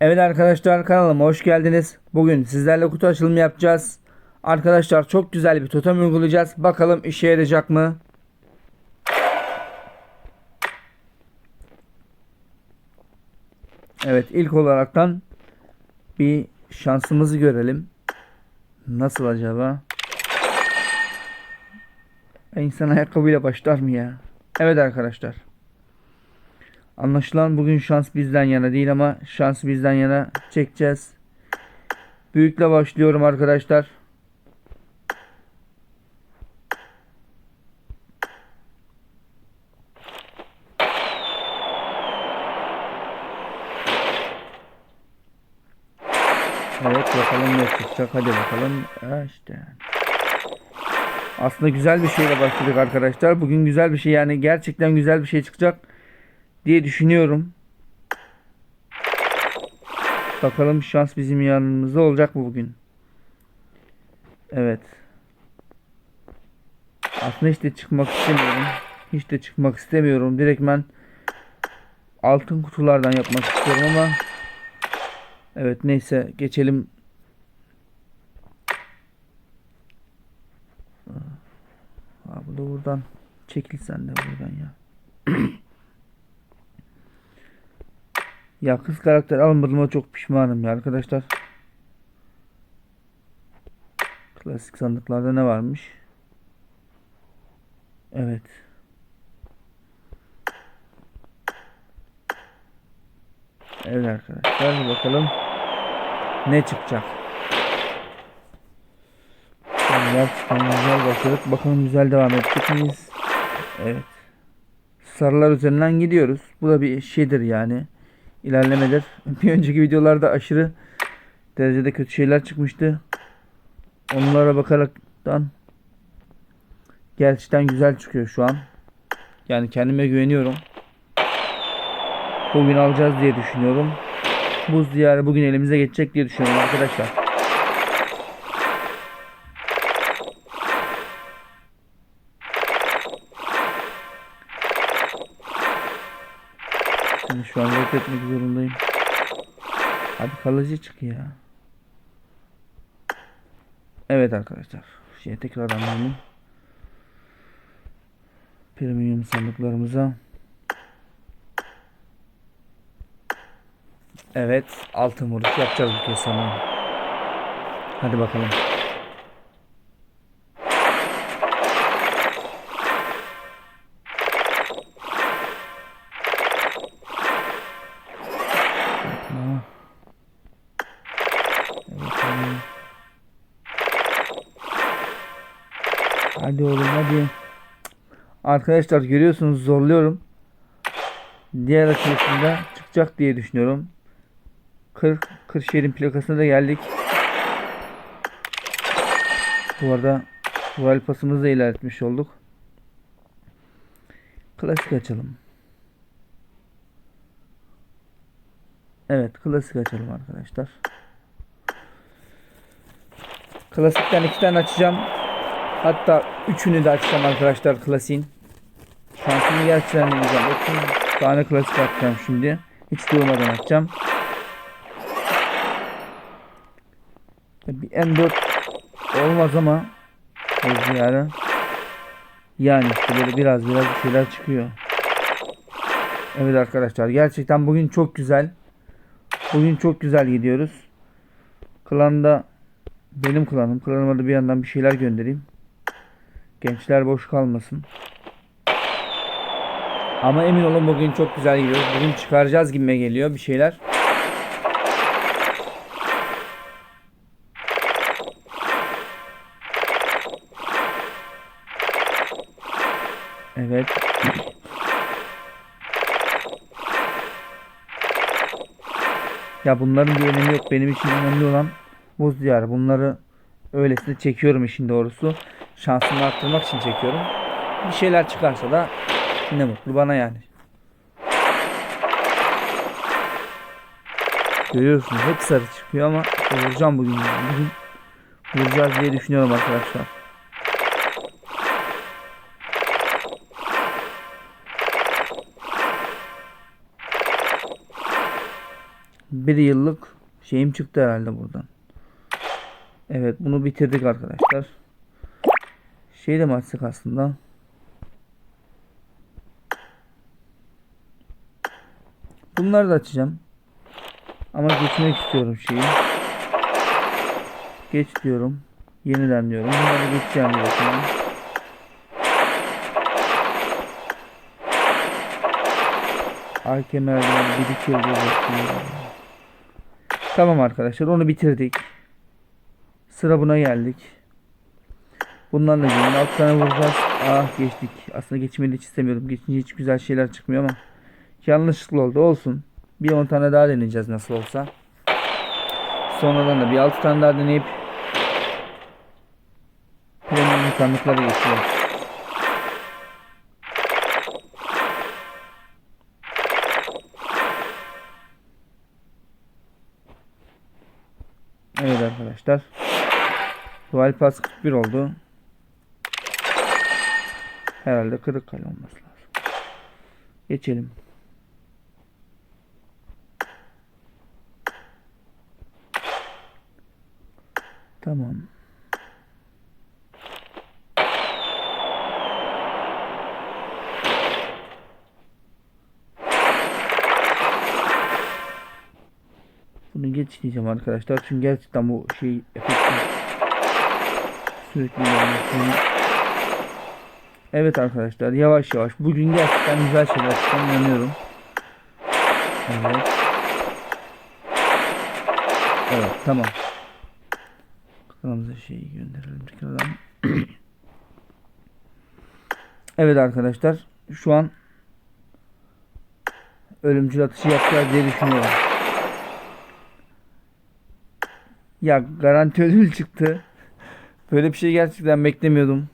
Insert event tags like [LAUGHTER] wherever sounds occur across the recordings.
Evet arkadaşlar kanalıma hoş geldiniz. Bugün sizlerle kutu açılımı yapacağız. Arkadaşlar çok güzel bir totem uygulayacağız. Bakalım işe yarayacak mı? Evet ilk olaraktan bir şansımızı görelim. Nasıl acaba? İnsan ayakkabıyla başlar mı ya? Evet arkadaşlar. Anlaşılan bugün şans bizden yana değil ama şans bizden yana çekeceğiz. Büyükle başlıyorum arkadaşlar. Evet bakalım ne çıkacak hadi bakalım. İşte. Aslında güzel bir şeyle başladık arkadaşlar. Bugün güzel bir şey yani gerçekten güzel bir şey çıkacak diye düşünüyorum. Bakalım şans bizim yanımızda olacak mı bugün? Evet. Aslında hiç de çıkmak istemiyorum. Hiç de çıkmak istemiyorum. Direktmen altın kutulardan yapmak istiyorum ama Evet neyse geçelim. Abi da buradan çekil sen de buradan ya. [CLEARS THROAT] Ya kız karakter almadığıma çok pişmanım ya arkadaşlar. Klasik sandıklarda ne varmış? Evet. Evet arkadaşlar bakalım ne çıkacak. Gerçekten güzel başladık. Bakalım güzel devam ettik miyiz? Evet. Sarılar üzerinden gidiyoruz. Bu da bir şeydir yani ilerlemedir. [LAUGHS] Bir önceki videolarda aşırı derecede kötü şeyler çıkmıştı. Onlara bakaraktan gerçekten güzel çıkıyor şu an. Yani kendime güveniyorum. Bugün alacağız diye düşünüyorum. Buz diyarı bugün elimize geçecek diye düşünüyorum arkadaşlar. Şimdi şu an reddetmek zorundayım. Hadi kalıcı çık ya. Evet arkadaşlar. Şeye tekrardan dönelim. Premium sandıklarımıza. Evet. Altın vuruş yapacağız bu kez sanırım. Hadi bakalım. Hadi oğlum hadi. Arkadaşlar görüyorsunuz zorluyorum. Diğer açılışında çıkacak diye düşünüyorum. 40 Kırşehir'in plakasına da geldik. Bu arada Royal pasımızı da ilerletmiş olduk. Klasik açalım. Evet klasik açalım arkadaşlar. Klasikten iki tane açacağım. Hatta üçünü de açacağım arkadaşlar klasiğin. Şansımı gerçekten deneyeceğim. 30 tane klasik açacağım şimdi. Hiç durmadan açacağım. Bir M4 olmaz ama yani. Yani işte böyle biraz biraz bir şeyler çıkıyor. Evet arkadaşlar gerçekten bugün çok güzel. Bugün çok güzel gidiyoruz. Klanda benim klanım. Klanıma da bir yandan bir şeyler göndereyim. Gençler boş kalmasın. Ama emin olun bugün çok güzel gidiyoruz. Bugün çıkaracağız gibime geliyor bir şeyler. Evet. Ya bunların bir önemi yok. Benim için önemli olan buz diyarı. Bunları öylesine çekiyorum işin doğrusu. Şansımı arttırmak için çekiyorum. Bir şeyler çıkarsa da ne mutlu bana yani. Görüyorsunuz hep sarı çıkıyor ama vuracağım bugün. Bugün vuracağız diye düşünüyorum arkadaşlar. bir yıllık şeyim çıktı herhalde buradan. Evet bunu bitirdik arkadaşlar. Şey de mi aslında? Bunları da açacağım. Ama geçmek istiyorum şeyi. Geç diyorum. Yeniden diyorum. Bunları geçeceğim bir bakayım. Ay kemerden bir iki yıldız bekliyorum. Tamam arkadaşlar onu bitirdik. Sıra buna geldik. Bunlarla ilgili 6 tane vuracağız. Ah geçtik. Aslında geçmeyi hiç istemiyorum. Geçince hiç güzel şeyler çıkmıyor ama. Yanlışlıkla oldu. Olsun. Bir 10 tane daha deneyeceğiz nasıl olsa. Sonradan da bir 6 tane daha deneyip premium sandıklara geçeceğiz. Evet arkadaşlar. Dual Pass 41 oldu. Herhalde kırık kale olması lazım. Geçelim. Tamam. Bunu geç diyeceğim arkadaşlar. Çünkü gerçekten bu şey efektif. Sürekli ilerliyor. Evet arkadaşlar yavaş yavaş. Bugün gerçekten güzel şeyler çıkan inanıyorum. Evet. Evet tamam. Kanalımıza şeyi gönderelim tekrardan. [CLEARS THROAT] evet arkadaşlar şu an ölümcül atışı yapacağız diye düşünüyorum. Ya garanti ödül çıktı. Böyle bir şey gerçekten beklemiyordum.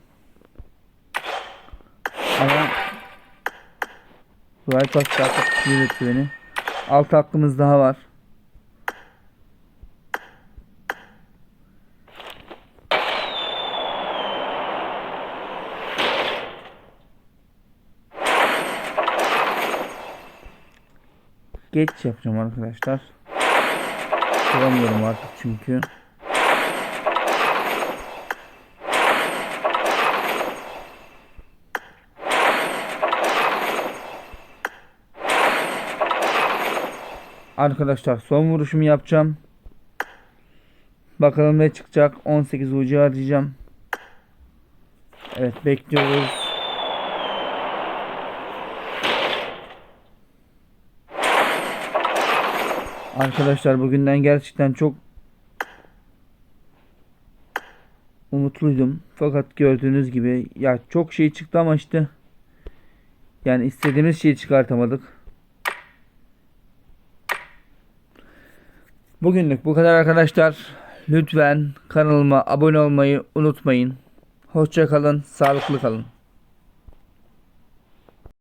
Ama Royal Pass kartı yürüttü beni. 6 hakkımız daha var. Geç yapacağım arkadaşlar. Duramıyorum artık çünkü. Arkadaşlar son vuruşumu yapacağım. Bakalım ne çıkacak. 18 ucu harcayacağım. Evet bekliyoruz. Arkadaşlar bugünden gerçekten çok umutluydum. Fakat gördüğünüz gibi ya çok şey çıktı ama işte yani istediğimiz şeyi çıkartamadık. Bugünlük bu kadar arkadaşlar. Lütfen kanalıma abone olmayı unutmayın. Hoşça kalın, sağlıklı kalın.